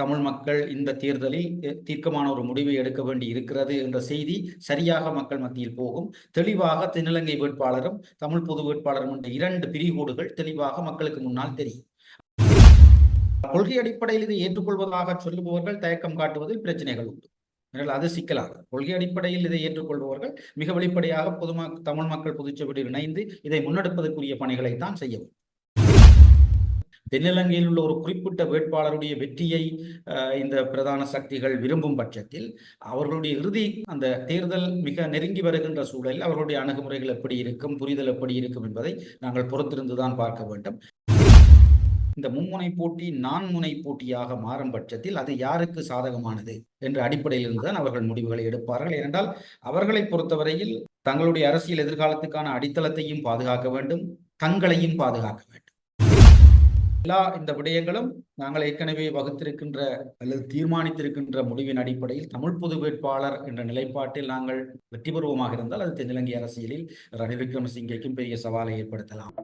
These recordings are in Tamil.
தமிழ் மக்கள் இந்த தேர்தலில் தீர்க்கமான ஒரு முடிவை எடுக்க வேண்டி இருக்கிறது என்ற செய்தி சரியாக மக்கள் மத்தியில் போகும். தெளிவாக தென்னிலங்கை வேட்பாளரும் தமிழ் பொது வேட்பாளரும் என்ற இரண்டு பிரிகோடுகள் தெளிவாக மக்களுக்கு முன்னால் தெரியும். கொள்கை அடிப்படையில் இதை ஏற்றுக்கொள்வதாக சொல்லுபவர்கள் தயக்கம் காட்டுவதில் பிரச்சனைகள் உண்டு. என்றால் அது சிக்கலாக கொள்கை அடிப்படையில் இதை ஏற்றுக்கொள்பவர்கள் மிக வெளிப்படையாக பொதுமக்கள் தமிழ் மக்கள் பொதுச்சபையில் இணைந்து இதை முன்னெடுப்பதற்குரிய பணிகளை தான் செய்ய வேண்டும். தென்னிலங்கையில் உள்ள ஒரு குறிப்பிட்ட வேட்பாளருடைய வெற்றியை இந்த பிரதான சக்திகள் விரும்பும் பட்சத்தில் அவர்களுடைய இறுதி அந்த தேர்தல் மிக நெருங்கி வருகின்ற சூழலில் அவர்களுடைய அணுகுமுறைகள் எப்படி இருக்கும் புரிதல் எப்படி இருக்கும் என்பதை நாங்கள் பொறுத்திருந்துதான் பார்க்க வேண்டும். இந்த மும்முனை போட்டி நான்முனை போட்டியாக மாறும் பட்சத்தில் அது யாருக்கு சாதகமானது என்ற அடிப்படையில் இருந்துதான் அவர்கள் முடிவுகளை எடுப்பார்கள். ஏனென்றால் அவர்களை பொறுத்தவரையில் தங்களுடைய அரசியல் எதிர்காலத்துக்கான அடித்தளத்தையும் பாதுகாக்க வேண்டும் தங்களையும் பாதுகாக்க வேண்டும். எல்லா இந்த விடயங்களும் நாங்கள் ஏற்கனவே வகுத்திருக்கின்ற அல்லது தீர்மானித்திருக்கின்ற முடிவின் அடிப்படையில் தமிழ் பொது வேட்பாளர் என்ற நிலைப்பாட்டில் நாங்கள் வெற்றி பெறுவோமாக இருந்தால் அது தென்னிலங்கை அரசியலில் ரணில் விக்ரமசிங்கைக்கும் பெரிய சவாலை ஏற்படுத்தலாம்.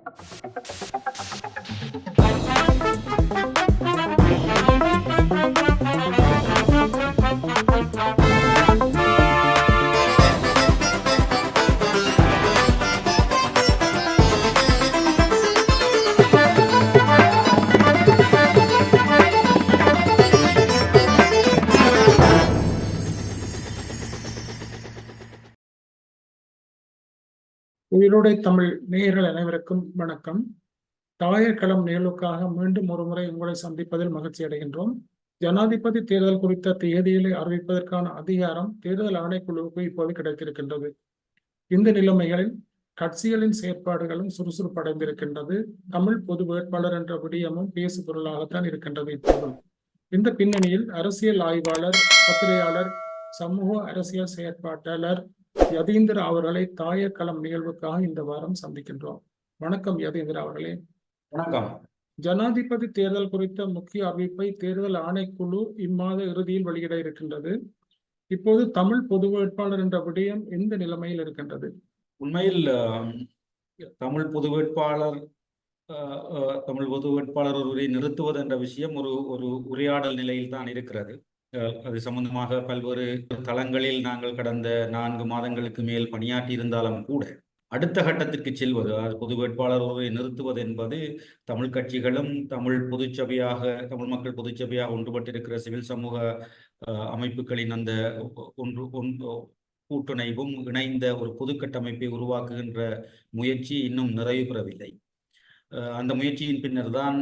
உயிரோடை தமிழ் நேயர்கள் அனைவருக்கும் வணக்கம். தாயர் களம் நிகழ்வுக்காக மீண்டும் ஒருமுறை உங்களை சந்திப்பதில் மகிழ்ச்சி அடைகின்றோம். ஜனாதிபதி தேர்தல் குறித்த தேதிகளை அறிவிப்பதற்கான அதிகாரம் தேர்தல் ஆணைக்குழுவுக்கு இப்போது கிடைத்திருக்கின்றது. இந்த நிலைமைகளில் கட்சிகளின் செயற்பாடுகளும் சுறுசுறுப்படைந்திருக்கின்றது தமிழ் பொது வேட்பாளர் என்ற விடயமும் பேசு பொருளாகத்தான் இருக்கின்றது இப்போது இந்த பின்னணியில் அரசியல் ஆய்வாளர் பத்திரிகையாளர் சமூக அரசியல் செயற்பாட்டாளர் யதீந்திர அவர்களை தாயர் களம் நிகழ்வுக்காக இந்த வாரம் சந்திக்கின்றோம். வணக்கம் யதீந்திர அவர்களே. வணக்கம். ஜனாதிபதி தேர்தல் குறித்த முக்கிய அறிவிப்பை தேர்தல் ஆணைக்குழு இம்மாத இறுதியில் வெளியிட இருக்கின்றது. இப்போது தமிழ் பொது வேட்பாளர் என்ற விடயம் எந்த நிலைமையில் இருக்கின்றது? உண்மையில் தமிழ் பொது வேட்பாளர் தமிழ் பொது வேட்பாளர் ஒருவரை நிறுத்துவது என்ற விஷயம் ஒரு ஒரு உரையாடல் நிலையில் தான் இருக்கிறது. அது சம்பந்தமாக பல்வேறு தளங்களில் நாங்கள் கடந்த நான்கு மாதங்களுக்கு மேல் பணியாற்றி இருந்தாலும் கூட அடுத்த கட்டத்திற்கு செல்வது அதாவது பொது வேட்பாளர் ஒருவரை நிறுத்துவது என்பது தமிழ் கட்சிகளும் தமிழ் பொதுச்சபையாக தமிழ் மக்கள் பொதுச்சபையாக ஒன்றுபட்டிருக்கிற சிவில் சமூக அமைப்புகளின் அந்த ஒன்று ஒன்று கூட்டுணைவும் இணைந்த ஒரு பொது கட்டமைப்பை உருவாக்குகின்ற முயற்சி இன்னும் நிறைவு பெறவில்லை அந்த முயற்சியின் பின்னர் தான்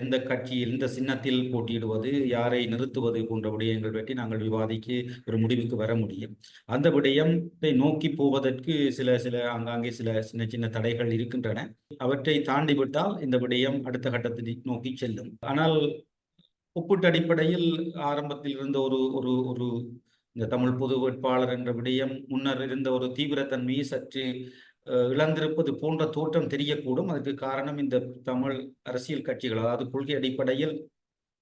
எந்த கட்சி எந்த சின்னத்தில் போட்டியிடுவது யாரை நிறுத்துவது போன்ற விடயங்கள் பற்றி நாங்கள் விவாதிக்கு ஒரு முடிவுக்கு வர முடியும். அந்த விடயத்தை நோக்கி போவதற்கு சில சில ஆங்காங்கே சில சின்ன சின்ன தடைகள் இருக்கின்றன. அவற்றை தாண்டி விட்டால் இந்த விடயம் அடுத்த கட்டத்தை நோக்கி செல்லும். ஆனால் ஒப்பீட்டு அடிப்படையில் ஆரம்பத்தில் இருந்த ஒரு ஒரு ஒரு இந்த தமிழ் பொது வேட்பாளர் என்ற விடயம் முன்னர் இருந்த ஒரு தீவிரத்தன்மையை சற்று இழந்திருப்பது போன்ற தோற்றம் தெரியக்கூடும். அதுக்கு காரணம் இந்த தமிழ் அரசியல் கட்சிகள். அதாவது கொள்கை அடிப்படையில்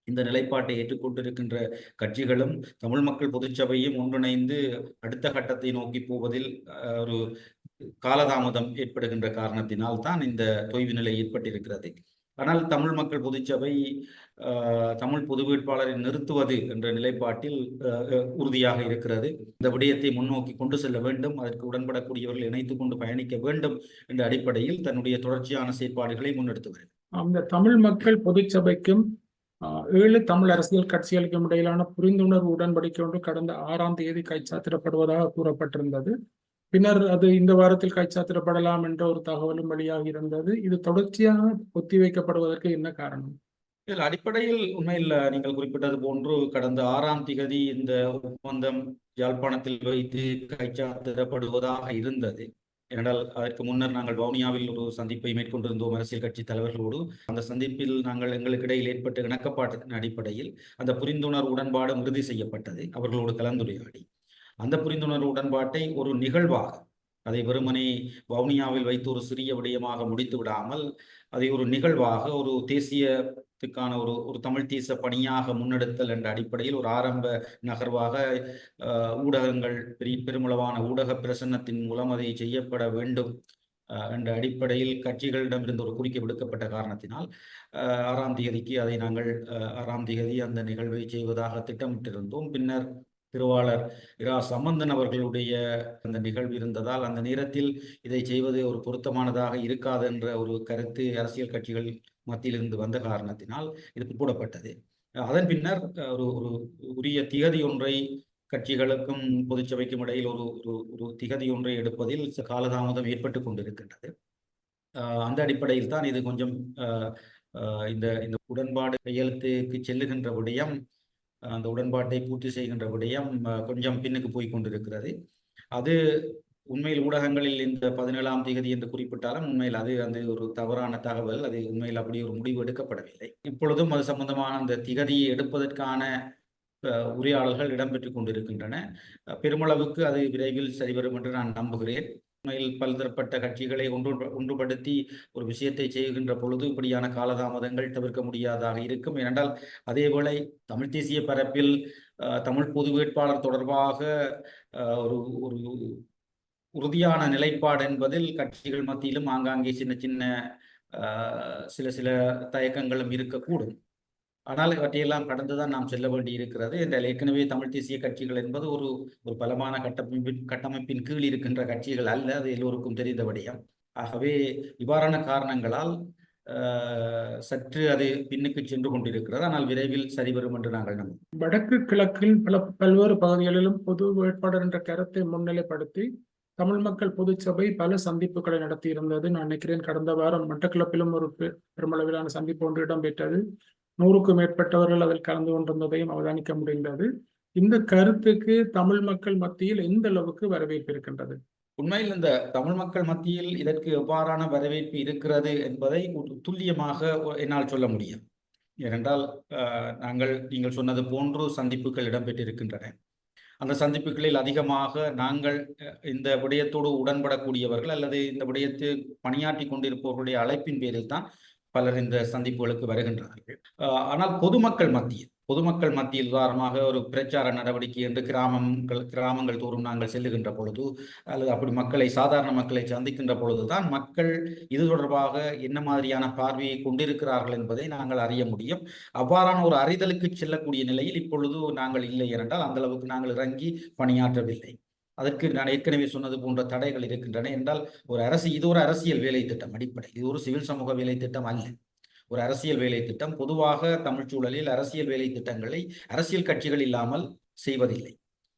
இந்த நிலைப்பாட்டை ஏற்றுக்கொண்டிருக்கின்ற கட்சிகளும் தமிழ் மக்கள் பொதுச்சபையும் ஒன்றிணைந்து அடுத்த கட்டத்தை நோக்கி போவதில் ஒரு காலதாமதம் ஏற்படுகின்ற காரணத்தினால் தான் இந்த தொய்வு நிலை ஏற்பட்டிருக்கிறது. ஆனால் தமிழ் மக்கள் பொதுச்சபை தமிழ் பொது வேட்பாளரை நிறுத்துவது என்ற நிலைப்பாட்டில் உறுதியாக இருக்கிறது. இந்த விடயத்தை முன்னோக்கி கொண்டு செல்ல வேண்டும். அதற்கு உடன்படக்கூடியவர்கள் இணைத்து கொண்டு பயணிக்க வேண்டும் என்ற அடிப்படையில் தன்னுடைய தொடர்ச்சியான செயற்பாடுகளை முன்னெடுத்து வருகிறது. அந்த தமிழ் மக்கள் பொதுச்சபைக்கும் ஏழு தமிழ் அரசியல் கட்சிகளுக்கும் இடையிலான புரிந்துணர்வு உடன்படிக்கை ஒன்று கடந்த ஆறாம் தேதி கைச்சாத்திடப்படுவதாக கூறப்பட்டிருந்தது. பின்னர் அது இந்த வாரத்தில் காய்ச்சாத்திடப்படலாம் என்ற ஒரு தகவலும் வழியாக இருந்தது. இது தொடர்ச்சியாக ஒத்திவைக்கப்படுவதற்கு என்ன காரணம்? இதில் அடிப்படையில் உண்மையில் நீங்கள் குறிப்பிட்டது போன்று கடந்த ஆறாம் திகதி இந்த ஒப்பந்தம் யாழ்ப்பாணத்தில் வைத்து கைச்சாத்திடப்படுவதாக இருந்தது. ஏனென்றால் அதற்கு முன்னர் நாங்கள் வவுனியாவில் ஒரு சந்திப்பை மேற்கொண்டிருந்தோம். அரசியல் கட்சி தலைவர்களோடு அந்த சந்திப்பில் நாங்கள் எங்களுக்கு இடையில் ஏற்பட்ட இணக்கப்பாட்டின் அடிப்படையில் அந்த புரிந்துணர்வு உடன்பாடு உறுதி செய்யப்பட்டது. அவர்களோடு கலந்துரையாடி அந்த புரிந்துணர்வு உடன்பாட்டை ஒரு நிகழ்வாக அதை வெறுமனே வவுனியாவில் வைத்து ஒரு சிறிய விடயமாக முடித்து விடாமல் அதை ஒரு நிகழ்வாக ஒரு தேசியத்துக்கான ஒரு ஒரு தமிழ் தேச பணியாக முன்னெடுத்தல் என்ற அடிப்படையில் ஒரு ஆரம்ப நகர்வாக ஊடகங்கள் பெரிய பெருமளவான ஊடக பிரசன்னத்தின் மூலம் அதை செய்யப்பட வேண்டும் என்ற அடிப்படையில் கட்சிகளிடமிருந்து ஒரு குறிக்க விடுக்கப்பட்ட காரணத்தினால் ஆறாம் தேதிக்கு அதை நாங்கள் ஆறாம் தேதி அந்த நிகழ்வை செய்வதாக திட்டமிட்டிருந்தோம். பின்னர் திருவாளர் இரா சம்பந்தன் அவர்களுடைய அந்த நிகழ்வு இருந்ததால் அந்த நேரத்தில் இதை செய்வது ஒரு பொருத்தமானதாக இருக்காது என்ற ஒரு கருத்து அரசியல் கட்சிகள் மத்தியிலிருந்து வந்த காரணத்தினால் இது கூடப்பட்டது அதன் பின்னர் ஒரு ஒரு உரிய திகதி ஒன்றை கட்சிகளுக்கும் பொதுச்சபைக்கும் இடையில் ஒரு ஒரு ஒரு திகதி ஒன்றை எடுப்பதில் காலதாமதம் ஏற்பட்டு கொண்டிருக்கின்றது. அந்த அடிப்படையில் தான் இது கொஞ்சம் இந்த இந்த உடன்பாடு கையெழுத்துக்கு செல்லுகின்ற விடயம் அந்த உடன்பாட்டை பூர்த்தி செய்கின்ற விடயம் கொஞ்சம் பின்னுக்கு போய் கொண்டிருக்கிறது. அது உண்மையில் ஊடகங்களில் இந்த பதினேழாம் தேதி என்று குறிப்பிட்டாலும் உண்மையில் அது அந்த ஒரு தவறான தகவல். அது உண்மையில் அப்படி ஒரு முடிவு எடுக்கப்படவில்லை. இப்பொழுதும் அது சம்பந்தமான அந்த திகதியை எடுப்பதற்கான உரையாடல்கள் இடம்பெற்று கொண்டிருக்கின்றன. பெருமளவுக்கு அது விரைவில் சரிவரும் என்று நான் நம்புகிறேன். பல்தரப்பட்ட கட்சிகளை ஒன்று ஒன்றுபடுத்தி ஒரு விஷயத்தை செய்கின்ற பொழுது இப்படியான காலதாமதங்கள் தவிர்க்க முடியாதாக இருக்கும். ஏனென்றால் அதேவேளை தமிழ் தேசிய பரப்பில் தமிழ் பொது வேட்பாளர் தொடர்பாக ஒரு ஒரு உறுதியான நிலைப்பாடு என்பதில் கட்சிகள் மத்தியிலும் ஆங்காங்கே சின்ன சின்ன சில சில தயக்கங்களும் இருக்கக்கூடும். ஆனால் இவற்றையெல்லாம் கடந்துதான் நாம் செல்ல வேண்டி இருக்கிறது என்றால் ஏற்கனவே தமிழ் தேசிய கட்சிகள் என்பது ஒரு ஒரு பலமான கட்டமைப்பின் கட்டமைப்பின் கீழ் இருக்கின்ற கட்சிகள் அல்ல அது எல்லோருக்கும் தெரிந்த ஆகவே இவ்வாறான காரணங்களால் சற்று அது பின்னுக்கு சென்று கொண்டிருக்கிறது. ஆனால் விரைவில் சரிவரும் என்று நாங்கள் நம்புகிறோம். வடக்கு கிழக்கில் பல பல்வேறு பகுதிகளிலும் பொது வேட்பாளர் என்ற கருத்தை முன்னிலைப்படுத்தி தமிழ் மக்கள் பொதுச்சபை பல சந்திப்புகளை நடத்தி இருந்தது நான் நினைக்கிறேன் கடந்த வாரம் மட்டக்கிழப்பிலும் ஒரு பெ- பெருமளவிலான சந்திப்பு ஒன்று இடம்பெற்றது. நூறுக்கும் மேற்பட்டவர்கள் அதில் கலந்து கொண்டிருந்ததையும் அவதானிக்க முடிந்தது. இந்த கருத்துக்கு தமிழ் மக்கள் மத்தியில் எந்த அளவுக்கு வரவேற்பு இருக்கின்றது? உண்மையில் இந்த தமிழ் மக்கள் மத்தியில் இதற்கு எவ்வாறான வரவேற்பு இருக்கிறது என்பதை துல்லியமாக என்னால் சொல்ல முடியும். ஏனென்றால் அஹ், நாங்கள் நீங்கள் சொன்னது போன்று சந்திப்புகள் இடம்பெற்றிருக்கின்றன. அந்த சந்திப்புகளில் அதிகமாக நாங்கள் அஹ், இந்த விடயத்தோடு உடன்படக்கூடியவர்கள் அல்லது இந்த விடயத்தில் பணியாற்றி கொண்டிருப்பவர்களுடைய அழைப்பின் பேரில் தான் பலர் இந்த சந்திப்புகளுக்கு வருகின்றார்கள். ஆனால் பொதுமக்கள் மத்தியில் பொதுமக்கள் மத்தியில் உதாரணமாக ஒரு பிரச்சார நடவடிக்கை என்று கிராமங்கள் கிராமங்கள் தோறும் நாங்கள் செல்லுகின்ற பொழுது அல்லது அப்படி மக்களை சாதாரண மக்களை சந்திக்கின்ற பொழுதுதான் மக்கள் இது தொடர்பாக என்ன மாதிரியான பார்வையை கொண்டிருக்கிறார்கள் என்பதை நாங்கள் அறிய முடியும். அவ்வாறான ஒரு அறிதலுக்கு செல்லக்கூடிய நிலையில் இப்பொழுது நாங்கள் இல்லை என்றால் அந்த அளவுக்கு நாங்கள் இறங்கி பணியாற்றவில்லை. அதற்கு நான் ஏற்கனவே சொன்னது போன்ற தடைகள் இருக்கின்றன என்றால் ஒரு அரசு இது ஒரு அரசியல் வேலை திட்டம் அடிப்படை. இது ஒரு சிவில் சமூக வேலை திட்டம் அல்ல. ஒரு அரசியல் வேலை திட்டம் பொதுவாக தமிழ் சூழலில் அரசியல் வேலை திட்டங்களை அரசியல் கட்சிகள் இல்லாமல் செய்வதில்லை.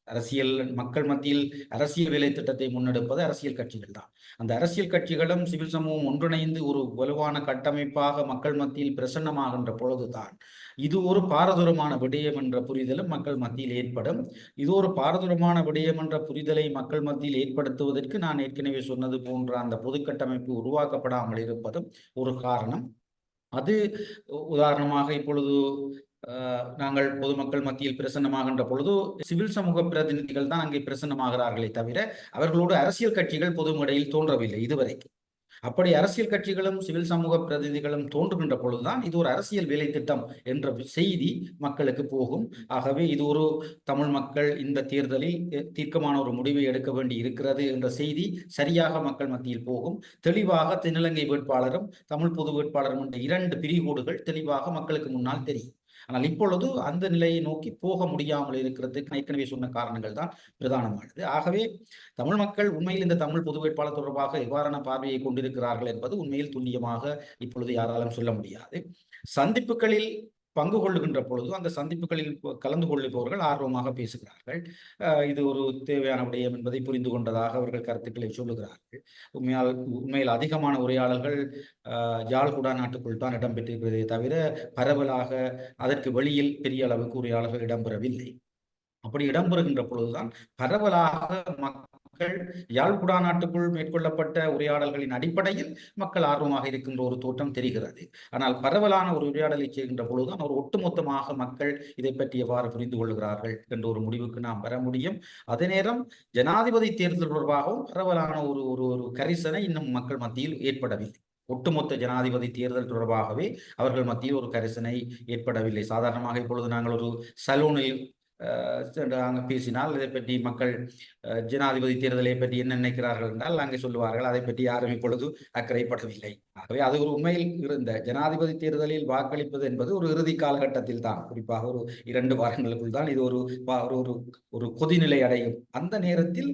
அரசியல் மக்கள் மத்தியில் அரசியல் வேலை திட்டத்தை முன்னெடுப்பது அரசியல் கட்சிகள் தான். அந்த அரசியல் கட்சிகளும் சிவில் சமூகம் ஒன்றிணைந்து ஒரு வலுவான கட்டமைப்பாக மக்கள் மத்தியில் பிரசன்னமாகின்ற பொழுதுதான் இது ஒரு பாரதூரமான விடயம் என்ற புரிதலும் மக்கள் மத்தியில் ஏற்படும். இது ஒரு பாரதூரமான விடயம் என்ற புரிதலை மக்கள் மத்தியில் ஏற்படுத்துவதற்கு நான் ஏற்கனவே சொன்னது போன்ற அந்த பொது கட்டமைப்பு உருவாக்கப்படாமல் இருப்பதும் ஒரு காரணம். அது உ- உதாரணமாக இப்பொழுது நாங்கள் பொதுமக்கள் மத்தியில் பிரசன்னமாகின்ற பொழுது சிவில் சமூக பிரதிநிதிகள் தான் அங்கே பிரசன்னமாகிறார்களே தவிர அவர்களோடு அரசியல் கட்சிகள் பொது மேடையில் தோன்றவில்லை இதுவரைக்கும். அப்படி அரசியல் கட்சிகளும் சிவில் சமூக பிரதிநிதிகளும் தோன்றுகின்ற பொழுதுதான் இது ஒரு அரசியல் வேலை திட்டம் என்ற செய்தி மக்களுக்கு போகும். ஆகவே இது ஒரு தமிழ் மக்கள் இந்த தேர்தலில் தீர்க்கமான ஒரு முடிவை எடுக்க வேண்டி இருக்கிறது என்ற செய்தி சரியாக மக்கள் மத்தியில் போகும். தெளிவாக தென்னிலங்கை வேட்பாளரும் தமிழ் பொது வேட்பாளரும் என்ற இரண்டு பிரிகோடுகள் தெளிவாக மக்களுக்கு முன்னால் தெரியும். ஆனால் இப்பொழுது அந்த நிலையை நோக்கி போக முடியாமல் இருக்கிறதுக்கு நான் ஏற்கனவே சொன்ன காரணங்கள் தான் பிரதானமானது. ஆகவே தமிழ் மக்கள் உண்மையில் இந்த தமிழ் பொது வேட்பாளர் தொடர்பாக எவ்வாறான பார்வையை கொண்டிருக்கிறார்கள் என்பது உண்மையில் துல்லியமாக இப்பொழுது யாராலும் சொல்ல முடியாது. சந்திப்புகளில் பங்கு கொள்ளுகின்ற பொழுது அந்த சந்திப்புகளில் கலந்து கொள்ளுபவர்கள் ஆர்வமாக பேசுகிறார்கள். இது ஒரு தேவையான விடயம் என்பதை புரிந்து கொண்டதாக அவர்கள் கருத்துக்களை சொல்லுகிறார்கள். உண்மையால் உண்மையில் அதிகமான உரையாடல்கள் அஹ், நாட்டுக்குள் தான் இடம்பெற்றிருக்கிறதே தவிர பரவலாக அதற்கு வெளியில் பெரிய அளவுக்கு உரையாடல்கள் இடம்பெறவில்லை. அப்படி இடம்பெறுகின்ற பொழுதுதான் பரவலாக மக்கள் நாட்டுக்குள் மேற்கொள்ளப்பட்ட உரையாடல்களின் அடிப்படையில் மக்கள் ஆர்வமாக இருக்கின்ற ஒரு தோற்றம் தெரிகிறது. ஆனால் பரவலான ஒரு உரையாடலை செய்கின்ற பொழுதுதான் ஒரு ஒட்டுமொத்தமாக மக்கள் இதை பற்றி எவ்வாறு புரிந்து கொள்கிறார்கள் என்ற ஒரு முடிவுக்கு நாம் வர முடியும். அதே நேரம் ஜனாதிபதி தேர்தல் தொடர்பாகவும் பரவலான ஒரு ஒரு ஒரு கரிசனை இன்னும் மக்கள் மத்தியில் ஏற்படவில்லை. ஒட்டுமொத்த ஜனாதிபதி தேர்தல் தொடர்பாகவே அவர்கள் மத்தியில் ஒரு கரிசனை ஏற்படவில்லை. சாதாரணமாக இப்பொழுது நாங்கள் ஒரு சலூனில் சென்று அங்கு பேசினால் இதை பற்றி மக்கள் ஜனாதிபதி தேர்தலை பற்றி என்ன நினைக்கிறார்கள் என்றால் அங்கே சொல்லுவார்கள். அதை பற்றி யாரும் இப்பொழுது அக்கறைப்படவில்லை ஆகவே அது ஒரு உண்மையில் இருந்த ஜனாதிபதி தேர்தலில் வாக்களிப்பது என்பது ஒரு இறுதி காலகட்டத்தில் தான். குறிப்பாக ஒரு இரண்டு வாரங்களுக்குள் தான் இது ஒரு ஒரு ஒரு கொதிநிலை அடையும். அந்த நேரத்தில்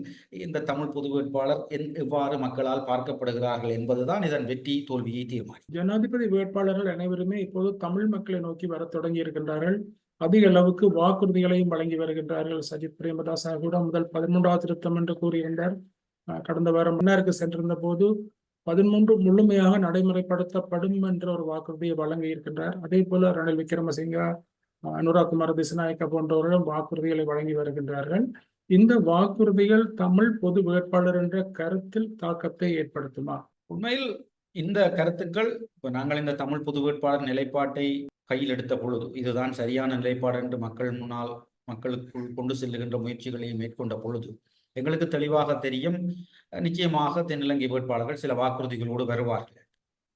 இந்த தமிழ் பொது வேட்பாளர் என் எவ்வாறு மக்களால் பார்க்கப்படுகிறார்கள் என்பதுதான் இதன் வெற்றி தோல்வியை தீர்மானிக்கும். ஜனாதிபதி வேட்பாளர்கள் அனைவருமே இப்போது தமிழ் மக்களை நோக்கி வரத் தொடங்கி இருக்கின்றார்கள். அதிக அளவுக்கு வாக்குறுதிகளையும் வழங்கி வருகின்றார்கள். சஜித் பிரேமதாசா கூட முதல் பதிமூன்றாவது திருத்தம் என்று கூறியிருந்தார். கடந்த வாரம் மன்னாருக்கு சென்றிருந்த போது பதிமூன்று முழுமையாக நடைமுறைப்படுத்தப்படும் என்ற ஒரு வாக்குறுதியை வழங்கி இருக்கின்றார். அதே போல ரணில் விக்ரமசிங்கா அஹ் அனுராக் குமார் திசநாயக்க போன்றவர்களும் வாக்குறுதிகளை வழங்கி வருகின்றார்கள். இந்த வாக்குறுதிகள் தமிழ் பொது வேட்பாளர் என்ற கருத்தில் தாக்கத்தை ஏற்படுத்துமா? உண்மையில் இந்த கருத்துக்கள் இப்ப நாங்கள் இந்த தமிழ் பொது வேட்பாளர் நிலைப்பாட்டை கையில் எடுத்த பொழுது இதுதான் சரியான நிலைப்பாடு என்று மக்கள் முன்னால் மக்களுக்குள் கொண்டு செல்லுகின்ற முயற்சிகளை மேற்கொண்ட பொழுது எங்களுக்கு தெளிவாக தெரியும். நிச்சயமாக தென்னிலங்கை வேட்பாளர்கள் சில வாக்குறுதிகளோடு வருவார்கள்.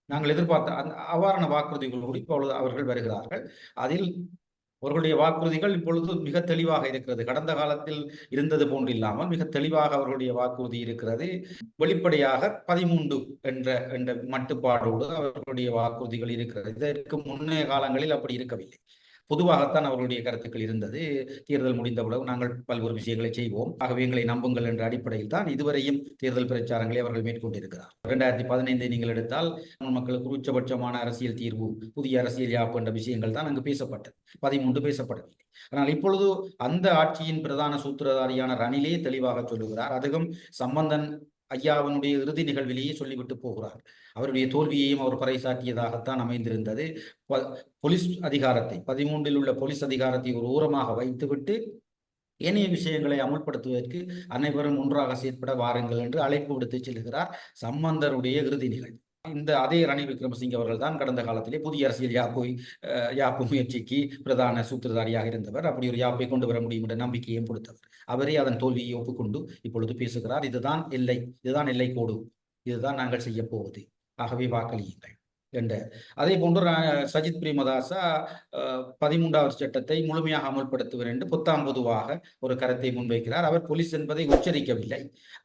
நாங்கள் எதிர்பார்த்த அந்த அவ்வாறான வாக்குறுதிகளோடு இப்பொழுது அவர்கள் வருகிறார்கள். அதில் அவர்களுடைய வாக்குறுதிகள் இப்பொழுது மிக தெளிவாக இருக்கிறது. கடந்த காலத்தில் இருந்தது போன்றில்லாமல் மிக தெளிவாக அவர்களுடைய வாக்குறுதி இருக்கிறது. வெளிப்படையாக பதிமூன்று என்ற என்ற மட்டுப்பாடோடு அவர்களுடைய வாக்குறுதிகள் இருக்கிறது. இதற்கு முன்னைய காலங்களில் அப்படி இருக்கவில்லை. பொதுவாகத்தான் அவர்களுடைய கருத்துக்கள் இருந்தது. தேர்தல் முடிந்த நாங்கள் பல்வேறு விஷயங்களை செய்வோம். ஆகவே எங்களை நம்புங்கள் என்ற அடிப்படையில் தான் இதுவரையும் தேர்தல் பிரச்சாரங்களை அவர்கள் மேற்கொண்டிருக்கிறார். இரண்டாயிரத்தி பதினைந்தை நீங்கள் எடுத்தால் தமிழ் மக்களுக்கு உச்சபட்சமான அரசியல் தீர்வு புதிய அரசியல் யாப்பு என்ற விஷயங்கள் தான் அங்கு பேசப்பட்டது. பதிமூன்று பேசப்படவில்லை. ஆனால் இப்பொழுது அந்த ஆட்சியின் பிரதான சூத்திரதாரியான ரணிலே தெளிவாக சொல்லுகிறார். அதுவும் சம்பந்தன் ஐயாவினுடைய இறுதி நிகழ்விலேயே சொல்லிவிட்டு போகிறார். அவருடைய தோல்வியையும் அவர் பறைசாற்றியதாகத்தான் அமைந்திருந்தது. ப- போலீஸ் அதிகாரத்தை பதிமூன்றில் உள்ள போலீஸ் அதிகாரத்தை ஒரு ஊரமாக வைத்துவிட்டு ஏனைய விஷயங்களை அமுல்படுத்துவதற்கு அனைவரும் ஒன்றாக செயற்பட வாருங்கள் என்று அழைப்பு விடுத்து செல்கிறார் சம்பந்தருடைய இறுதி நிகழ்வு. இந்த அதே ரணில் விக்ரமசிங்க அவர்கள் தான் கடந்த காலத்திலே புதிய அரசியல் யாப்பு யாப்பு முயற்சிக்கு பிரதான சூத்திரதாரியாக இருந்தவர். அப்படி ஒரு யாப்பை கொண்டு வர முடியும் என்ற நம்பிக்கையும் கொடுத்தவர். அவரே அதன் தோல்வியை ஒப்புக்கொண்டு இப்பொழுது பேசுகிறார். இதுதான் எல்லை இதுதான் எல்லை கோடு இதுதான் நாங்கள் செய்ய போவது. ஆகவே வாக்களியுங்கள். என்ற அதே போன்று சஜித் பிரேமதாசா பதிமூன்றாவது சட்டத்தை முழுமையாக அமல்படுத்துவர் என்று புத்தாம் பொதுவாக ஒரு கருத்தை முன்வைக்கிறார். அவர் போலீஸ் என்பதை உச்சரிக்கவில்லை.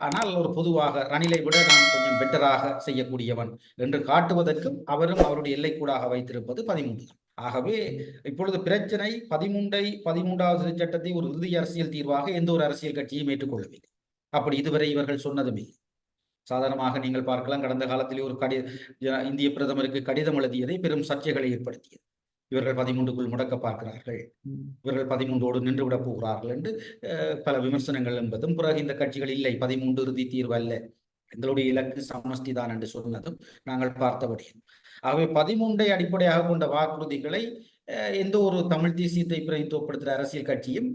ஆனால் ஒரு பொதுவாக ரணிலை விட நான் கொஞ்சம் பெட்டராக செய்யக்கூடியவன் என்று காட்டுவதற்கும் அவரும் அவருடைய எல்லைக்கூடாக வைத்திருப்பது பதிமூன்று. தான் ஆகவே இப்பொழுது பிரச்சனை பதிமூன்றை பதிமூன்றாவது சட்டத்தை ஒரு இறுதி அரசியல் தீர்வாக எந்த ஒரு அரசியல் கட்சியும் ஏற்றுக்கொள்ளவில்லை. அப்படி இதுவரை இவர்கள் சொன்னதும் இல்லை. சாதாரணமாக நீங்கள் பார்க்கலாம் கடந்த காலத்தில் ஒரு கடி இந்திய பிரதமருக்கு கடிதம் எழுதியதை பெரும் சர்ச்சைகளை ஏற்படுத்தியது. இவர்கள் பதிமூன்றுக்குள் முடக்க பார்க்கிறார்கள். இவர்கள் பதிமூன்றோடு நின்றுவிடப் போகிறார்கள் என்று பல விமர்சனங்கள் என்பதும் பிறகு இந்த கட்சிகள் இல்லை பதிமூன்று இறுதி தீர்வு அல்ல. எங்களுடைய இலக்கு சமஸ்தி தான் என்று சொன்னதும் நாங்கள் பார்த்தபடியும் ஆகவே பதிமூன்றை அடிப்படையாக கொண்ட வாக்குறுதிகளை எந்த ஒரு தமிழ் தேசியத்தை பிரதித்துவப்படுத்துகிற அரசியல் கட்சியும்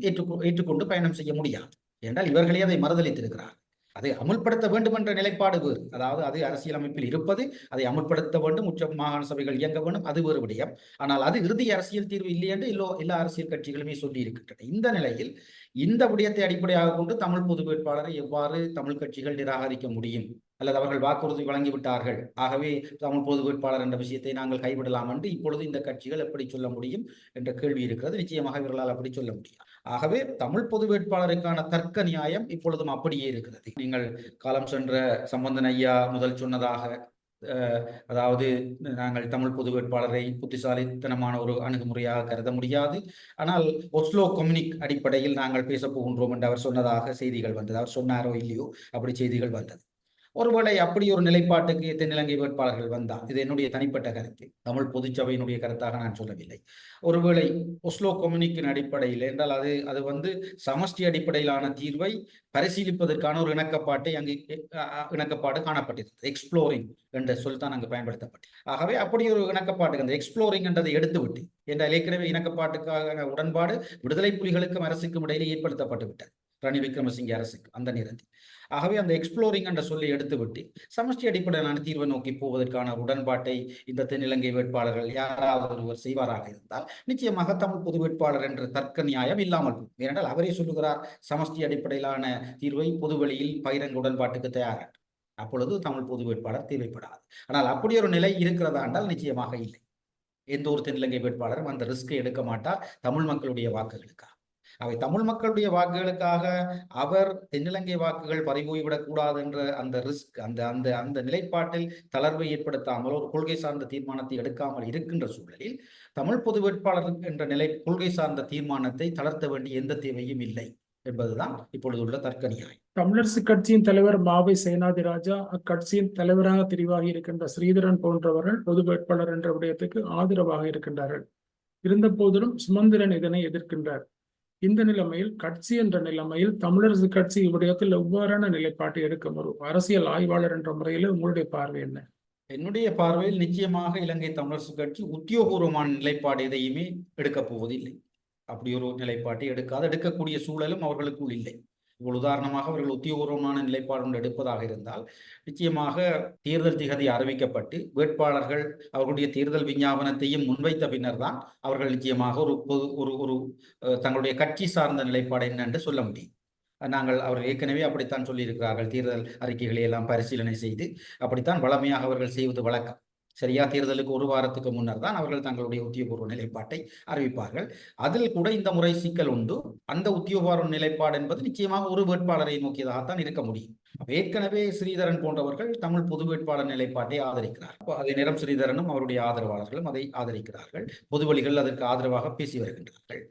ஏற்றுக்கொண்டு பயணம் செய்ய முடியாது. என்றால் இவர்களே அதை மறுதளித்திருக்கிறார்கள் அதை அமுல்படுத்த வேண்டும் என்ற நிலைப்பாடு வேறு. அதாவது அது அரசியலமைப்பில் இருப்பது அதை அமுல்படுத்த வேண்டும் உச்ச மாகாண சபைகள் இயங்க வேண்டும் அது வேறு விடயம். ஆனால் அது இறுதி அரசியல் தீர்வு இல்லை என்று எல்லோ எல்லா அரசியல் கட்சிகளுமே சொல்லி இருக்கின்றன. இந்த நிலையில் இந்த விடயத்தை அடிப்படையாக கொண்டு தமிழ் பொது வேட்பாளரை எவ்வாறு தமிழ் கட்சிகள் நிராகரிக்க முடியும்? அல்லது அவர்கள் வாக்குறுதி வழங்கிவிட்டார்கள். ஆகவே தமிழ் பொது வேட்பாளர் என்ற விஷயத்தை நாங்கள் கைவிடலாம் என்று இப்பொழுது இந்த கட்சிகள் எப்படி சொல்ல முடியும்? என்ற கேள்வி இருக்கிறது. நிச்சயமாக இவர்களால் அப்படி சொல்ல முடியும் ஆகவே தமிழ் பொது வேட்பாளருக்கான தர்க்க நியாயம் இப்பொழுதும் அப்படியே இருக்கிறது. நீங்கள் காலம் சென்ற சம்பந்தன் ஐயா முதல் சொன்னதாக அதாவது நாங்கள் தமிழ் பொது வேட்பாளரை புத்திசாலித்தனமான ஒரு அணுகுமுறையாக கருத முடியாது. ஆனால் ஒஸ்லோ கம்யூனிக் அடிப்படையில் நாங்கள் பேசப் போகின்றோம் என்று அவர் சொன்னதாக செய்திகள் வந்தது. அவர் சொன்னாரோ இல்லையோ அப்படி செய்திகள் வந்தது. ஒருவேளை அப்படி ஒரு நிலைப்பாட்டுக்கு தென்னிலங்கை வேட்பாளர்கள் வந்தால் இது என்னுடைய தனிப்பட்ட கருத்து. தமிழ் பொதுச்சபையினுடைய கருத்தாக நான் சொல்லவில்லை. ஒருவேளை ஒஸ்லோ கம்யூனிக்கின் அடிப்படையில் என்றால் அது அது வந்து சமஷ்டி அடிப்படையிலான தீர்வை பரிசீலிப்பதற்கான ஒரு இணக்கப்பாட்டை அங்கு இணக்கப்பாடு காணப்பட்டிருந்தது. எக்ஸ்ப்ளோரிங் என்ற சொல் தான் அங்கு பயன்படுத்தப்பட்டது. ஆகவே அப்படி ஒரு இணக்கப்பாட்டுக்கு அந்த எக்ஸ்ப்ளோரிங் என்றதை எடுத்துவிட்டு என்றால் ஏற்கனவே இணக்கப்பாட்டுக்கான உடன்பாடு விடுதலை புலிகளுக்கும் அரசுக்கும் இடையிலே ஏற்படுத்தப்பட்டு விட்டது. ரணில் விக்ரமசிங்க அரசுக்கு அந்த நேரத்தில். ஆகவே அந்த எக்ஸ்ப்ளோரிங் என்ற சொல்லி எடுத்துவிட்டு சமஷ்டி அடிப்படையிலான தீர்வை நோக்கி போவதற்கான உடன்பாட்டை இந்த தென்னிலங்கை வேட்பாளர்கள் யாராவது ஒருவர் செய்வாராக இருந்தால் நிச்சயமாக தமிழ் பொது வேட்பாளர் என்ற தர்க்க நியாயம் இல்லாமல் போகும். ஏனென்றால் அவரே சொல்லுகிறார் சமஷ்டி அடிப்படையிலான தீர்வை பொதுவெளியில் பகிரங்க உடன்பாட்டுக்கு தயாராக. அப்பொழுது தமிழ் பொது வேட்பாளர் தேவைப்படாது. ஆனால் அப்படி ஒரு நிலை இருக்கிறதா என்றால் நிச்சயமாக இல்லை. எந்த ஒரு தென்னிலங்கை வேட்பாளரும் அந்த ரிஸ்கை எடுக்க மாட்டார் தமிழ் மக்களுடைய வாக்குகளுக்காக. அவை தமிழ் மக்களுடைய வாக்குகளுக்காக அவர் தென்னிலங்கை வாக்குகள் பறிபோய்விடக் கூடாது என்ற அந்த ரிஸ்க் அந்த அந்த அந்த நிலைப்பாட்டில் தளர்வை ஏற்படுத்தாமல் ஒரு கொள்கை சார்ந்த தீர்மானத்தை எடுக்காமல் இருக்கின்ற சூழலில் தமிழ் பொது வேட்பாளர் என்ற நிலை கொள்கை சார்ந்த தீர்மானத்தை தளர்த்த வேண்டிய எந்த தேவையும் இல்லை என்பதுதான் இப்பொழுது உள்ள தர்க்க நியாயம் தமிழரசு கட்சியின் தலைவர் மாவை சேனாதிராஜா அக்கட்சியின் தலைவராக தெரிவாகி இருக்கின்ற ஸ்ரீதரன் போன்றவர்கள் பொது வேட்பாளர் என்ற விடயத்துக்கு ஆதரவாக இருக்கின்றார்கள். இருந்த போதிலும் சுமந்திரன் இதனை எதிர்க்கின்றார். இந்த நிலைமையில் கட்சி என்ற நிலைமையில் தமிழரசு கட்சி இவ்விடயத்தில் எவ்வாறான நிலைப்பாட்டை எடுக்க ஒரு அரசியல் ஆய்வாளர் என்ற முறையில் உங்களுடைய பார்வை என்ன? என்னுடைய பார்வையில் நிச்சயமாக இலங்கை தமிழரசு கட்சி உத்தியோகபூர்வமான நிலைப்பாடு எதையுமே எடுக்கப் போவதில்லை. அப்படி ஒரு நிலைப்பாட்டை எடுக்காது எடுக்கக்கூடிய சூழலும் அவர்களுக்குள் இல்லை. இப்போ உதாரணமாக அவர்கள் உத்தியோகபூர்வமான நிலைப்பாடு ஒன்று எடுப்பதாக இருந்தால் நிச்சயமாக தேர்தல் திகதி அறிவிக்கப்பட்டு வேட்பாளர்கள் அவர்களுடைய தேர்தல் விஞ்ஞாபனத்தையும் முன்வைத்த பின்னர் தான் அவர்கள் நிச்சயமாக ஒரு பொது ஒரு ஒரு தங்களுடைய கட்சி சார்ந்த நிலைப்பாடு என்ன என்று சொல்ல முடியும். நாங்கள் அவர்கள் ஏற்கனவே அப்படித்தான் சொல்லியிருக்கிறார்கள் தேர்தல் அறிக்கைகளை எல்லாம் பரிசீலனை செய்து அப்படித்தான் வளமையாக அவர்கள் செய்வது வழக்கம். சரியா தேர்தலுக்கு ஒரு வாரத்துக்கு முன்னர் தான் அவர்கள் தங்களுடைய உத்தியோகபூர்வ நிலைப்பாட்டை அறிவிப்பார்கள். அதில் கூட இந்த முறை சிக்கல் உண்டு. அந்த உத்தியோகபூர்வ நிலைப்பாடு என்பது நிச்சயமாக ஒரு வேட்பாளரை நோக்கியதாகத்தான் இருக்க முடியும். ஏற்கனவே ஸ்ரீதரன் போன்றவர்கள் தமிழ் பொது வேட்பாளர் நிலைப்பாட்டை ஆதரிக்கிறார். அதே நேரம் ஸ்ரீதரனும் அவருடைய ஆதரவாளர்களும் அதை ஆதரிக்கிறார்கள். பொதுவழிகள் அதற்கு ஆதரவாக பேசி வருகின்றார்கள்.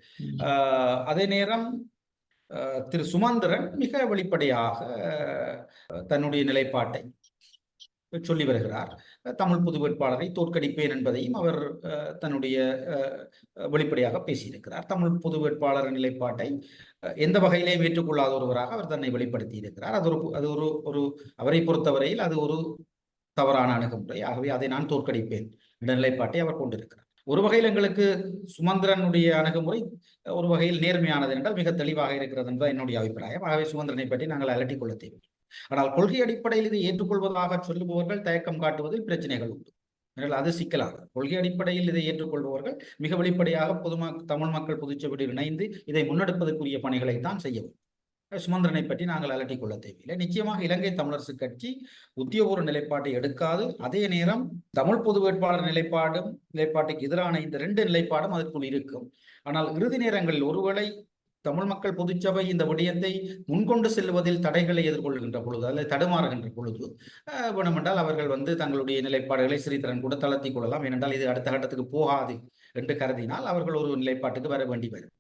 ஆஹ் அதே நேரம் திரு சுமந்திரன் மிக வெளிப்படையாக தன்னுடைய நிலைப்பாட்டை சொல்லி வருகிறார். தமிழ் பொது வேட்பாளரை தோற்கடிப்பேன் என்பதையும் அவர் தன்னுடைய வெளிப்படையாக பேசியிருக்கிறார். தமிழ் பொது வேட்பாளர் நிலைப்பாட்டை எந்த வகையிலேயும் ஏற்றுக்கொள்ளாத ஒருவராக அவர் தன்னை வெளிப்படுத்தி இருக்கிறார் அது ஒரு அது ஒரு ஒரு அவரை பொறுத்தவரையில் அது ஒரு தவறான அணுகுமுறை. ஆகவே அதை நான் தோற்கடிப்பேன் என்ற நிலைப்பாட்டை அவர் கொண்டிருக்கிறார். ஒரு வகையில் எங்களுக்கு சுமந்திரனுடைய அணுகுமுறை ஒரு வகையில் நேர்மையானது என்றால் மிக தெளிவாக இருக்கிறது என்பது என்னுடைய அபிப்பிராயம். ஆகவே சுமந்திரனை பற்றி நாங்கள் அலட்டிக் கொள்ள தேவையில்லை. ஆனால் கொள்கை அடிப்படையில் இதை ஏற்றுக்கொள்வதாக சொல்லுபவர்கள் தயக்கம் காட்டுவதில் பிரச்சனைகள் உண்டு. ஆனால் அது சிக்கலாக கொள்கை அடிப்படையில் இதை ஏற்றுக்கொள்பவர்கள் மிக வெளிப்படையாக பொதுமக்க தமிழ் மக்கள் பொதுச்சபையில் இணைந்து இதை முன்னெடுப்பதற்குரிய பணிகளை தான் செய்ய வேண்டும். சுமந்திரனை பற்றி நாங்கள் அலட்டிக் கொள்ள தேவையில்லை. நிச்சயமாக இலங்கை தமிழரசு கட்சி உத்தியோகபூர்வ நிலைப்பாட்டை எடுக்காது. அதே நேரம் தமிழ் பொது வேட்பாளர் நிலைப்பாடும் நிலைப்பாட்டுக்கு எதிரான இந்த ரெண்டு நிலைப்பாடும் அதற்குள் இருக்கும். ஆனால் இறுதி நேரங்களில் ஒருவேளை தமிழ் மக்கள் பொதுச்சபை இந்த விடயத்தை முன்கொண்டு செல்வதில் தடைகளை எதிர்கொள்கின்ற பொழுது அல்லது தடுமாறுகின்ற பொழுது வேணுமென்றால் அவர்கள் வந்து தங்களுடைய நிலைப்பாடுகளை சிறிதரன் கூட தளர்த்தி கொள்ளலாம். ஏனென்றால் இது அடுத்த கட்டத்துக்கு போகாது என்று கருதினால் அவர்கள் ஒரு நிலைப்பாட்டுக்கு வர வேண்டி வரும்.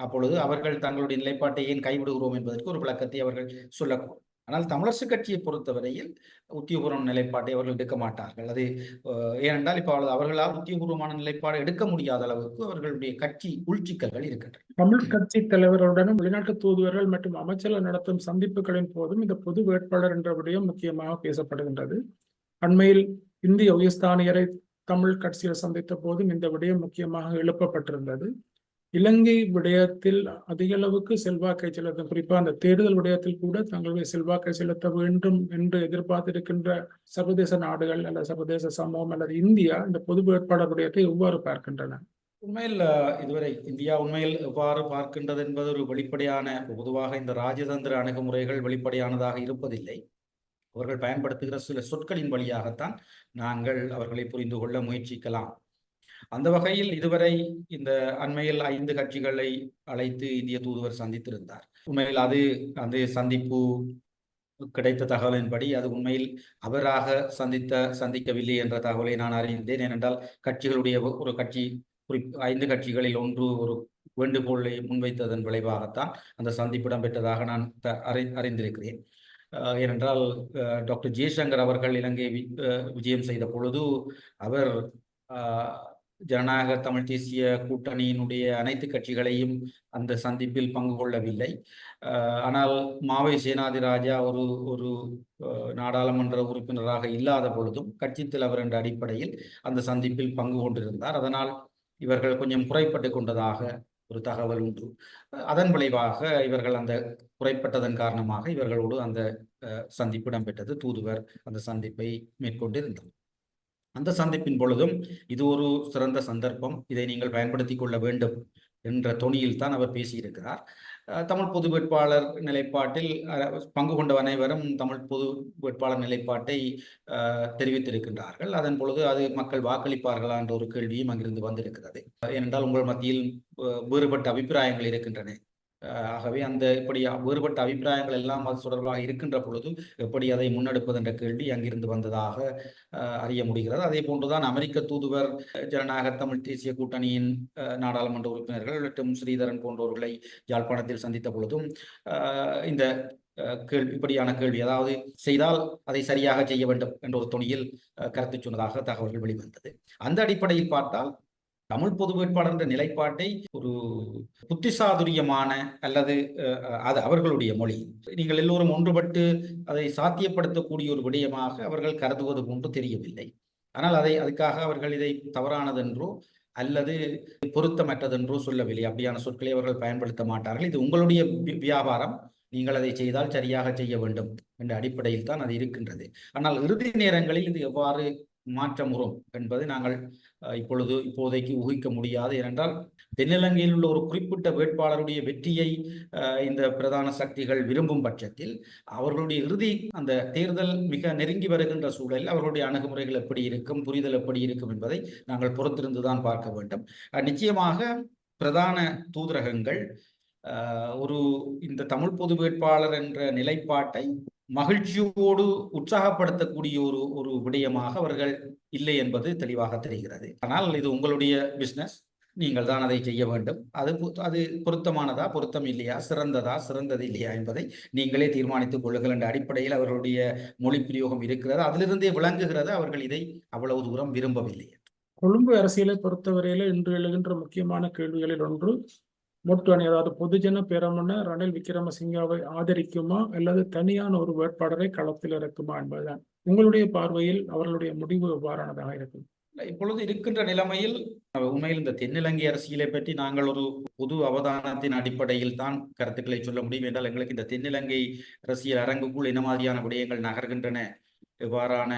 அப்பொழுது அவர்கள் தங்களுடைய நிலைப்பாட்டை ஏன் கைவிடுகிறோம் என்பதற்கு ஒரு விளக்கத்தை அவர்கள் சொல்லக்கூடும். ஆனால் தமிழரசு கட்சியை பொறுத்தவரையில் உத்தியோகபூர்வ நிலைப்பாட்டை அவர்கள் எடுக்க மாட்டார்கள். அது ஏனென்றால் இப்போ அவர்கள் அவர்களால் உத்தியோகபூர்வமான நிலைப்பாடு எடுக்க முடியாத அளவுக்கு அவர்களுடைய கட்சி உள்சிக்கல்கள் இருக்கின்றன. தமிழ் கட்சி தலைவருடனும் வெளிநாட்டு தூதுவர்கள் மற்றும் அமைச்சர்கள் நடத்தும் சந்திப்புகளின் போதும் இந்த பொது வேட்பாளர் என்ற விடயம் முக்கியமாக பேசப்படுகின்றது. அண்மையில் இந்திய உயர்ஸ்தானியரை தமிழ் கட்சியில் சந்தித்த போதும் இந்த விடயம் முக்கியமாக எழுப்பப்பட்டிருந்தது. இலங்கை விடயத்தில் அதிக அளவுக்கு செல்வாக்கை செலுத்த குறிப்பாக அந்த தேர்தல் விடயத்தில் கூட தங்களுடைய செல்வாக்கை செலுத்த வேண்டும் என்று எதிர்பார்த்திருக்கின்ற சர்வதேச நாடுகள் அல்லது சர்வதேச சமூகம் அல்லது இந்தியா இந்த பொது வேட்பாளர் விடயத்தை எவ்வாறு பார்க்கின்றன? உண்மையில் இதுவரை இந்தியா உண்மையில் எவ்வாறு பார்க்கின்றது என்பது ஒரு வெளிப்படையான பொதுவாக இந்த ராஜதந்திர அணுகுமுறைகள் வெளிப்படையானதாக இருப்பதில்லை. அவர்கள் பயன்படுத்துகிற சில சொற்களின் வழியாகத்தான் நாங்கள் அவர்களை புரிந்து கொள்ள முயற்சிக்கலாம். அந்த வகையில் இதுவரை இந்த அண்மையில் ஐந்து கட்சிகளை அழைத்து இந்திய தூதுவர் சந்தித்திருந்தார். உண்மையில் அது அந்த சந்திப்பு கிடைத்த தகவலின்படி அது உண்மையில் அவராக சந்தித்த சந்திக்கவில்லை என்ற தகவலை நான் அறிந்தேன். ஏனென்றால் கட்சிகளுடைய ஒரு கட்சி குறிப் ஐந்து கட்சிகளில் ஒன்று ஒரு வேண்டுகோளை முன்வைத்ததன் விளைவாகத்தான் அந்த சந்திப்பு இடம்பெற்றதாக நான் த- அறி அறிந்திருக்கிறேன். ஏனென்றால் அஹ் டாக்டர் ஜெய்சங்கர் அவர்கள் இலங்கை அஹ் விஜயம் செய்த பொழுது அவர் ஜனநாயக தமிழ் தேசிய கூட்டணியினுடைய அனைத்து கட்சிகளையும் அந்த சந்திப்பில் பங்கு கொள்ளவில்லை. ஆனால் மாவை சேனாதிராஜா ஒரு ஒரு நாடாளுமன்ற உறுப்பினராக இல்லாத பொழுதும் கட்சி தலைவர் என்ற அடிப்படையில் அந்த சந்திப்பில் பங்கு கொண்டிருந்தார். அதனால் இவர்கள் கொஞ்சம் குறைப்பட்டு கொண்டதாக ஒரு தகவல் உண்டு. அதன் விளைவாக இவர்கள் அந்த குறைப்பட்டதன் காரணமாக இவர்களோடு அந்த சந்திப்பு இடம்பெற்றது. தூதுவர் அந்த சந்திப்பை மேற்கொண்டிருந்தார். அந்த சந்திப்பின் பொழுதும் இது ஒரு சிறந்த சந்தர்ப்பம். இதை நீங்கள் பயன்படுத்தி கொள்ள வேண்டும் என்ற தொனியில் தான் அவர் பேசியிருக்கிறார். தமிழ் பொது வேட்பாளர் நிலைப்பாட்டில் பங்கு கொண்ட அனைவரும் தமிழ் பொது வேட்பாளர் நிலைப்பாட்டை தெரிவித்திருக்கின்றார்கள். அதன் பொழுது அது மக்கள் வாக்களிப்பார்களா என்ற ஒரு கேள்வியும் அங்கிருந்து வந்திருக்கிறது. ஏனென்றால் உங்கள் மத்தியில் வேறுபட்ட அபிப்பிராயங்கள் இருக்கின்றன. ஆகவே அந்த இப்படி வேறுபட்ட அபிப்பிராயங்கள் எல்லாம் அது தொடர்பாக இருக்கின்ற பொழுது எப்படி அதை முன்னெடுப்பது என்ற கேள்வி அங்கிருந்து வந்ததாக அறிய முடிகிறது. அதே போன்றுதான் அமெரிக்க தூதுவர் ஜனநாயக தமிழ் தேசிய கூட்டணியின் நாடாளுமன்ற உறுப்பினர்கள் மற்றும் ஸ்ரீதரன் போன்றவர்களை யாழ்ப்பாணத்தில் சந்தித்த பொழுதும் இந்த கேள்வி இப்படியான கேள்வி அதாவது செய்தால் அதை சரியாக செய்ய வேண்டும் என்ற ஒரு துணியில் கருத்து சொன்னதாக தகவல்கள் வெளிவந்தது. அந்த அடிப்படையில் பார்த்தால் தமிழ் பொது வேட்பாளர் என்ற நிலைப்பாட்டை ஒரு புத்திசாதுரியமான அல்லது அது அவர்களுடைய மொழி. நீங்கள் எல்லோரும் ஒன்றுபட்டு அதை சாத்தியப்படுத்தக்கூடிய ஒரு விடயமாக அவர்கள் கருதுவது போன்று தெரியவில்லை. ஆனால் அதை அதுக்காக அவர்கள் இதை தவறானதென்றோ அல்லது பொருத்தமற்றதென்றோ சொல்லவில்லை. அப்படியான சொற்களை அவர்கள் பயன்படுத்த மாட்டார்கள். இது உங்களுடைய வியாபாரம். நீங்கள் அதை செய்தால் சரியாக செய்ய வேண்டும் என்ற அடிப்படையில் தான் அது இருக்கின்றது. ஆனால் இறுதி நேரங்களில் இது எவ்வாறு மாற்றமுறும் என்பது நாங்கள் இப்பொழுது இப்போதைக்கு ஊகிக்க முடியாது. ஏனென்றால் தென்னிலங்கையில் உள்ள ஒரு குறிப்பிட்ட வேட்பாளருடைய வெற்றியை இந்த பிரதான சக்திகள் விரும்பும் பட்சத்தில் அவர்களுடைய இறுதி அந்த தேர்தல் மிக நெருங்கி வருகின்ற சூழலில் அவர்களுடைய அணுகுமுறைகள் எப்படி இருக்கும் புரிதல் எப்படி இருக்கும் என்பதை நாங்கள் பொறுத்திருந்து தான் பார்க்க வேண்டும். நிச்சயமாக பிரதான தூதரகங்கள் ஒரு இந்த தமிழ் பொது வேட்பாளர் என்ற நிலைப்பாட்டை மகிழ்ச்சியோடு உற்சாகப்படுத்தக்கூடிய ஒரு ஒரு விடயமாக அவர்கள் இல்லை என்பது தெளிவாக தெரிகிறது. ஆனால் இது உங்களுடைய பிசினஸ் நீங்கள் தான் அதை செய்ய வேண்டும். அது அது பொருத்தமானதா பொருத்தம் இல்லையா சிறந்ததா சிறந்தது இல்லையா என்பதை நீங்களே தீர்மானித்துக் கொள்ளுங்கள் என்ற அடிப்படையில் அவர்களுடைய மொழி பிரயோகம் இருக்கிறது. அதிலிருந்தே விளங்குகிறது அவர்கள் இதை அவ்வளவு தூரம் விரும்பவில்லை. கொழும்பு அரசியலை பொறுத்தவரையில இன்று எழுகின்ற முக்கியமான கேள்விகளில் ஒன்று மொட்டு அணி அதாவது பொதுஜன பெரமுன ரணில் விக்ரமசிங்காவை ஆதரிக்குமா அல்லது தனியான ஒரு வேட்பாளரை களத்தில் இறக்குமா என்பதுதான். உங்களுடைய பார்வையில் அவர்களுடைய முடிவு எவ்வாறானதாக இருக்கும்? இப்பொழுது இருக்கின்ற நிலைமையில் உண்மையில் இந்த தென்னிலங்கை அரசியலை பற்றி நாங்கள் ஒரு பொது அவதானத்தின் அடிப்படையில் தான் கருத்துக்களை சொல்ல முடியும். என்றால் எங்களுக்கு இந்த தென்னிலங்கை அரசியல் அரங்குக்குள் என்ன மாதிரியான விடயங்கள் நகர்கின்றன எவ்வாறான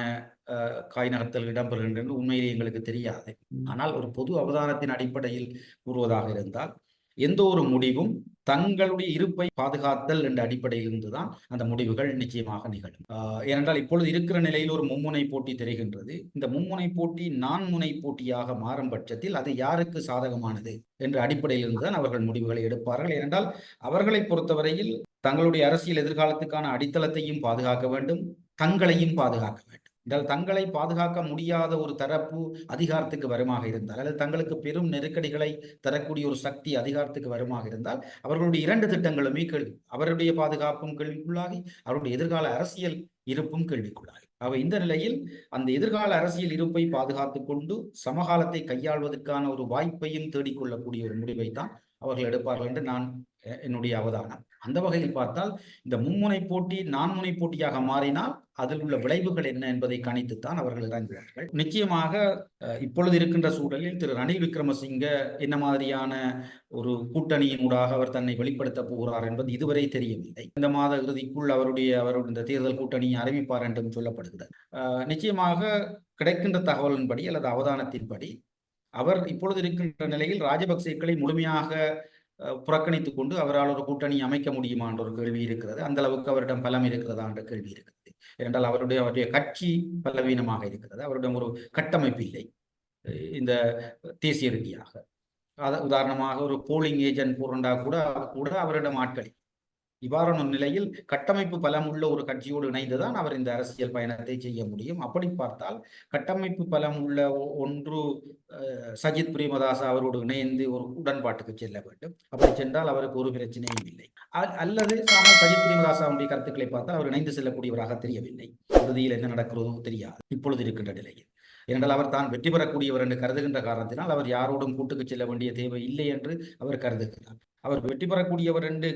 அஹ், காய் நகர்த்தல் இடம்பெறுகின்றன உண்மையிலே எங்களுக்கு தெரியாது. ஆனால் ஒரு பொது அவதானத்தின் அடிப்படையில் கூறுவதாக இருந்தால் எந்த ஒரு முடிவும் தங்களுடைய இருப்பை பாதுகாத்தல் என்ற அடிப்படையில் இருந்துதான் அந்த முடிவுகள் நிச்சயமாக நிகழும். ஏனென்றால் இப்பொழுது இருக்கிற நிலையில் ஒரு மும்முனை போட்டி தெரிகின்றது. இந்த மும்முனை போட்டி நான்முனை போட்டியாக மாறும் பட்சத்தில் அது யாருக்கு சாதகமானது என்ற அடிப்படையில் இருந்துதான் அவர்கள் முடிவுகளை எடுப்பார்கள். ஏனென்றால் அவர்களை பொறுத்தவரையில் தங்களுடைய அரசியல் எதிர்காலத்துக்கான அடித்தளத்தையும் பாதுகாக்க வேண்டும் தங்களையும் பாதுகாக்க வேண்டும். என்றால் தங்களை பாதுகாக்க முடியாத ஒரு தரப்பு அதிகாரத்துக்கு வருமாக இருந்தால் அல்லது தங்களுக்கு பெரும் நெருக்கடிகளை தரக்கூடிய ஒரு சக்தி அதிகாரத்துக்கு வருமாக இருந்தால் அவர்களுடைய இரண்டு திட்டங்களுமே கேள்வி. அவருடைய பாதுகாப்பும் கேள்விக்குள்ளாகி அவருடைய எதிர்கால அரசியல் இருப்பும் கேள்விக்குள்ளாகி. அவை இந்த நிலையில் அந்த எதிர்கால அரசியல் இருப்பை பாதுகாத்து கொண்டு சமகாலத்தை கையாள்வதற்கான ஒரு வாய்ப்பையும் தேடிக்கொள்ளக்கூடிய ஒரு முடிவை தான் அவர்கள் எடுப்பார்கள் என்று நான் என்னுடைய அவதானம். அந்த வகையில் பார்த்தால் இந்த மும்முனை போட்டி நான்முனை போட்டியாக மாறினால் அதில் உள்ள விளைவுகள் என்ன என்பதை கணித்துத்தான் அவர்கள் இறங்குவார்கள். நிச்சயமாக இப்பொழுது இருக்கின்ற சூழலில் திரு ரணில் விக்ரமசிங்க என்ன மாதிரியான ஒரு கூட்டணியின் ஊடாக அவர் தன்னை வெளிப்படுத்த போகிறார் என்பது இதுவரை தெரியவில்லை. இந்த மாத இறுதிக்குள் அவருடைய அவருடைய இந்த தேர்தல் கூட்டணியை அறிவிப்பார் என்றும் சொல்லப்படுகிறது. நிச்சயமாக கிடைக்கின்ற தகவலின்படி அல்லது அவதானத்தின்படி அவர் இப்பொழுது இருக்கின்ற நிலையில் ராஜபக்சேக்களை முழுமையாக அஹ், புறக்கணித்துக் கொண்டு அவரால் ஒரு கூட்டணி அமைக்க முடியுமா என்ற ஒரு கேள்வி இருக்கிறது. அந்த அளவுக்கு அவரிடம் பலம் இருக்கிறதா என்ற கேள்வி இருக்கிறது. ஏனென்றால் அவருடைய அவருடைய கட்சி பலவீனமாக இருக்கிறது. அவரிடம் ஒரு கட்டமைப்பு இல்லை. இந்த தேசிய ரீதியாக. அத உதாரணமாக ஒரு போலிங் ஏஜென்ட் போரண்டா கூட கூட அவரிடம் ஆட்கள் இவ்வாறான நிலையில் கட்டமைப்பு பலம் உள்ள ஒரு கட்சியோடு இணைந்துதான் அவர் இந்த அரசியல் பயணத்தை செய்ய முடியும். அப்படி பார்த்தால் கட்டமைப்பு பலம் உள்ள ஒ- ஒன்று சஜித் பிரேமதாஸ் அவரோடு இணைந்து ஒரு உடன்பாட்டுக்கு செல்ல வேண்டும். அப்படி சென்றால் அவருக்கு ஒரு பிரச்சனையும் இல்லை. அ- அல்லது சஜித் பிரேமதாஸ் அவருடைய கருத்துக்களை பார்த்தால் அவர் இணைந்து செல்லக்கூடியவராக தெரியவில்லை. இறுதியில் என்ன நடக்கிறதோ தெரியாது. இப்பொழுது இருக்கின்ற நிலையில். ஏனென்றால் அவர் தான் வெற்றி பெறக்கூடியவர் என்று கருதுகின்ற காரணத்தினால் அவர் யாரோடும் கூட்டுக்கு செல்ல வேண்டிய தேவை இல்லை என்று அவர் கருதுகிறார். அவர் வெற்றி பெறக்கூடியவர் என்று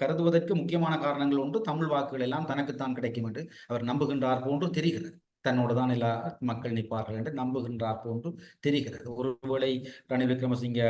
கருதுவதற்கு முக்கியமான காரணங்கள் ஒன்று தமிழ் வாக்குகள் எல்லாம் தனக்குத்தான் கிடைக்கும் என்று அவர் நம்புகின்றார் போன்று தெரிகிறது. தன்னோடு தான் எல்லா மக்கள் நிற்பார்கள் என்று நம்புகின்றார் போன்று தெரிகிறது. ஒருவேளை ரணில் விக்ரமசிங்க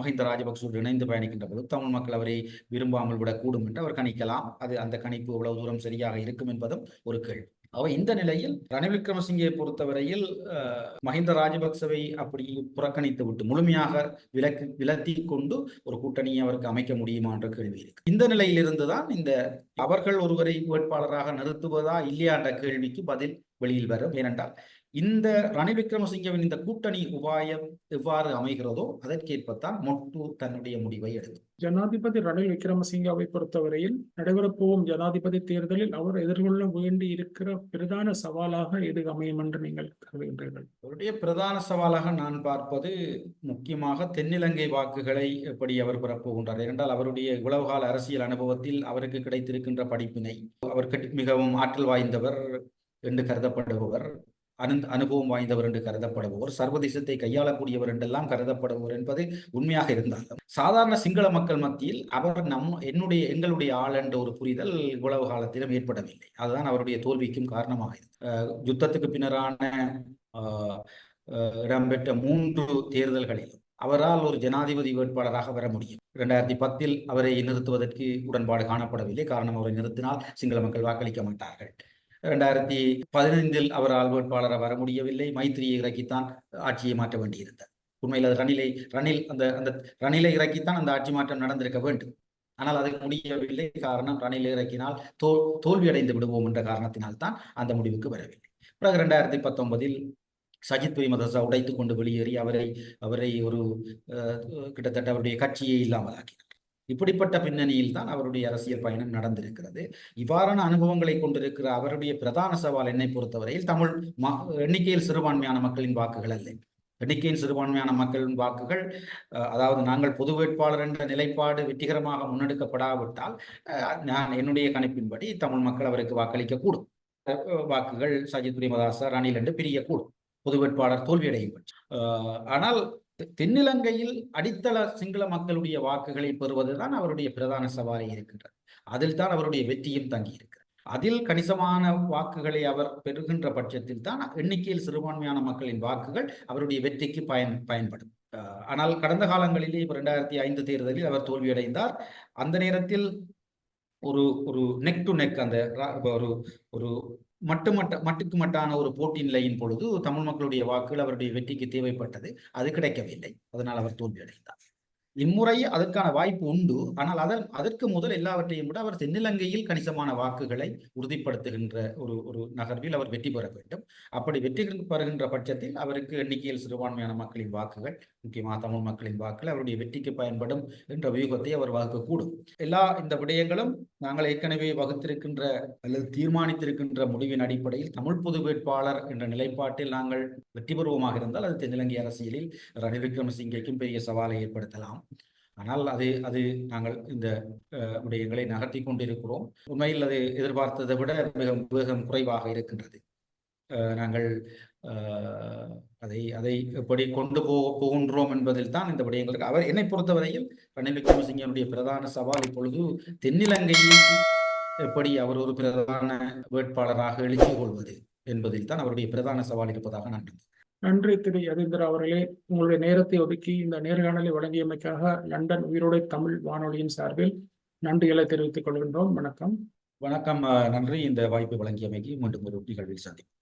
மஹிந்த ராஜபக்சோடு இணைந்து பயணிக்கின்ற போது தமிழ் மக்கள் அவரை விரும்பாமல் விடக்கூடும் என்று அவர் கணிக்கலாம். அது அந்த கணிப்பு எவ்வளவு தூரம் சரியாக இருக்கும் என்பதும் ஒரு கேள்வி. அவ இந்த நிலையில் ரணில் விக்ரமசிங்கை பொறுத்தவரையில் அஹ், மஹிந்த ராஜபக்சவை அப்படி புறக்கணித்து விட்டு முழுமையாக விலக்கு விலத்தி கொண்டு ஒரு கூட்டணியை அவருக்கு அமைக்க முடியுமா என்ற கேள்வி இருக்கு. இந்த நிலையிலிருந்து தான் இந்த அவர்கள் ஒருவரை வேட்பாளராக நிறுத்துவதா இல்லையா என்ற கேள்விக்கு பதில் வெளியில் வரும். ஏனென்றால் இந்த ரணில் விக்ரமசிங்கவின் இந்த கூட்டணி உபாயம் எவ்வாறு அமைகிறதோ அதற்கேற்பத்தான் மொட்டு தன்னுடைய முடிவை எடுக்கும். ஜனாதிபதி ரணில் விக்ரமசிங்கவை பொறுத்தவரையில் நடைபெறப் போகும் ஜனாதிபதி தேர்தலில் அவர் எதிர்கொள்ள வேண்டி இருக்கிற பிரதான சவாலாக எது அமையும் என்று நீங்கள் கருதுகின்றீர்கள். அவருடைய பிரதான சவாலாக நான் பார்ப்பது முக்கியமாக தென்னிலங்கை வாக்குகளை எப்படி அவர் பெறப்போகின்றார். ஏனென்றால் அவருடைய உலககால அரசியல் அனுபவத்தில் அவருக்கு கிடைத்திருக்கின்ற படிப்பினை அவர் மிகவும் ஆற்றல் வாய்ந்தவர் என்று கருதப்படுபவர். அனந்த் அனுபவம் வாய்ந்தவர் என்று கருதப்படுபவர் சர்வதேசத்தை கையாளக்கூடியவர் என்றெல்லாம் கருதப்படுபவர் என்பது உண்மையாக இருந்தாலும் சாதாரண சிங்கள மக்கள் மத்தியில் அவர் நம் என்னுடைய எங்களுடைய ஆள் என்ற ஒரு புரிதல் உலக காலத்திலும் ஏற்படவில்லை. அதுதான் அவருடைய தோல்விக்கும் காரணமாக யுத்தத்துக்கு பின்னரான இடம்பெற்ற மூன்று தேர்தல்களிலும் அவரால் ஒரு ஜனாதிபதி வேட்பாளராக வர முடியும். இரண்டாயிரத்தி பத்தில் அவரை நிறுத்துவதற்கு உடன்பாடு காணப்படவில்லை. காரணம் அவரை நிறுத்தினால் சிங்கள மக்கள் வாக்களிக்க மாட்டார்கள். இரண்டாயிரத்தி பதினைந்தில் அவரால் வேட்பாளராக வர முடியவில்லை. மைத்திரியை இறக்கித்தான் ஆட்சியை மாற்ற வேண்டியிருந்தார் உண்மையில் அது ரணிலை ரணில் அந்த அந்த ரணிலை இறக்கித்தான் அந்த ஆட்சி மாற்றம் நடந்திருக்க வேண்டும். ஆனால் அது முடியவில்லை. காரணம் ரணில் இறக்கினால் தோல் தோல்வியடைந்து விடுவோம் என்ற காரணத்தினால் தான் அந்த முடிவுக்கு வரவில்லை. பிறகு ரெண்டாயிரத்தி பத்தொன்பதில் சஜித் பிரேமதாசா உடைத்து கொண்டு வெளியேறி அவரை அவரை ஒரு கிட்டத்தட்ட அவருடைய கட்சியை இல்லாமலாக்கினார். இப்படிப்பட்ட பின்னணியில் தான் அவருடைய அரசியல் பயணம் நடந்திருக்கிறது. இவ்வாறான அனுபவங்களை கொண்டிருக்கிற அவருடைய பிரதான சவால் என்னை பொறுத்தவரையில் தமிழ் ம எண்ணிக்கையில் சிறுபான்மையான மக்களின் வாக்குகள் அல்ல. எண்ணிக்கையின் சிறுபான்மையான மக்களின் வாக்குகள் அதாவது நாங்கள் பொது வேட்பாளர் என்ற நிலைப்பாடு வெற்றிகரமாக முன்னெடுக்கப்படாவிட்டால் நான் என்னுடைய கணிப்பின்படி தமிழ் மக்கள் அவருக்கு வாக்களிக்க கூடும் வாக்குகள் சஜித் பிரேமதாசா ரணில் என்று பிரியக்கூடும். பொது வேட்பாளர் தோல்வியடையும் ஆனால் தென்னிலங்கையில் அடித்தள சிங்கள மக்களுடைய வாக்குகளை பெறுவதுதான் அவருடைய பிரதான சவாலை இருக்கின்றது. அதில் தான் அவருடைய வெற்றியும் தங்கியிருக்கிறது அதில் கணிசமான வாக்குகளை அவர் பெறுகின்ற பட்சத்தில் தான் எண்ணிக்கையில் சிறுபான்மையான மக்களின் வாக்குகள் அவருடைய வெற்றிக்கு பயன் பயன்படும். ஆனால் கடந்த காலங்களிலே இப்போ ரெண்டாயிரத்தி ஐந்து தேர்தலில் அவர் தோல்வியடைந்தார். அந்த நேரத்தில் ஒரு ஒரு நெக் டு நெக் அந்த ஒரு ஒரு மட்டு மட்ட மட்டுக்கு மட்டான ஒரு போட்டி நிலையின் பொழுது தமிழ் மக்களுடைய வாக்குகள் அவருடைய வெற்றிக்கு தேவைப்பட்டது. அது கிடைக்கவில்லை. அதனால் அவர் தோல்வியடைந்தார். இம்முறை அதற்கான வாய்ப்பு உண்டு. ஆனால் அதன் அதற்கு முதல் எல்லாவற்றையும் விட அவர் தென்னிலங்கையில் கணிசமான வாக்குகளை உறுதிப்படுத்துகின்ற ஒரு ஒரு நகர்வில் அவர் வெற்றி பெற வேண்டும். அப்படி வெற்றி பெறுகின்ற பட்சத்தில் அவருக்கு எண்ணிக்கையில் சிறுபான்மையான மக்களின் வாக்குகள் முக்கியமாக தமிழ் மக்களின் வாக்குகள் அவருடைய வெற்றிக்கு பயன்படும் என்ற வியூகத்தை அவர் வகுக்கக்கூடும். எல்லா இந்த விடயங்களும் நாங்கள் ஏற்கனவே வகுத்திருக்கின்ற அல்லது தீர்மானித்திருக்கின்ற முடிவின் அடிப்படையில் தமிழ் பொது வேட்பாளர் என்ற நிலைப்பாட்டில் நாங்கள் வெற்றி பெறுவோமாக இருந்தால் அது தென்னிலங்கை அரசியலில் ரணில் விக்ரமசிங்கேக்கும் பெரிய சவாலை ஏற்படுத்தலாம். ஆனால் அது அது நாங்கள் இந்த அஹ், விடயங்களை நகர்த்தி கொண்டிருக்கிறோம். உண்மையில் அது எதிர்பார்த்ததை விட மிக வேகம் குறைவாக இருக்கின்றது. நாங்கள் அதை அதை எப்படி கொண்டு போ போகின்றோம் என்பதில் தான் இந்த விடயங்களுக்கு அவர் என்னை பொறுத்தவரையில் ரணில் விக்ரமசிங்கனுடைய பிரதான சவால் இப்பொழுது தென்னிலங்கையில் எப்படி அவர் ஒரு பிரதான வேட்பாளராக எழுச்சி கொள்வது என்பதில் தான் அவருடைய பிரதான சவால் இருப்பதாக நான் நம்புகிறேன். நன்றி திரு யதேந்திரா அவர்களே. உங்களுடைய நேரத்தை ஒதுக்கி இந்த நேர்காணலை வழங்கியமைக்காக லண்டன் உயிரோடை தமிழ் வானொலியின் சார்பில் நன்றிகளை தெரிவித்துக் கொள்கின்றோம். வணக்கம். வணக்கம் நன்றி. இந்த வாய்ப்பை வழங்கியமைக்கு மீண்டும் ஒரு நிகழ்வில் சந்திப்போம்.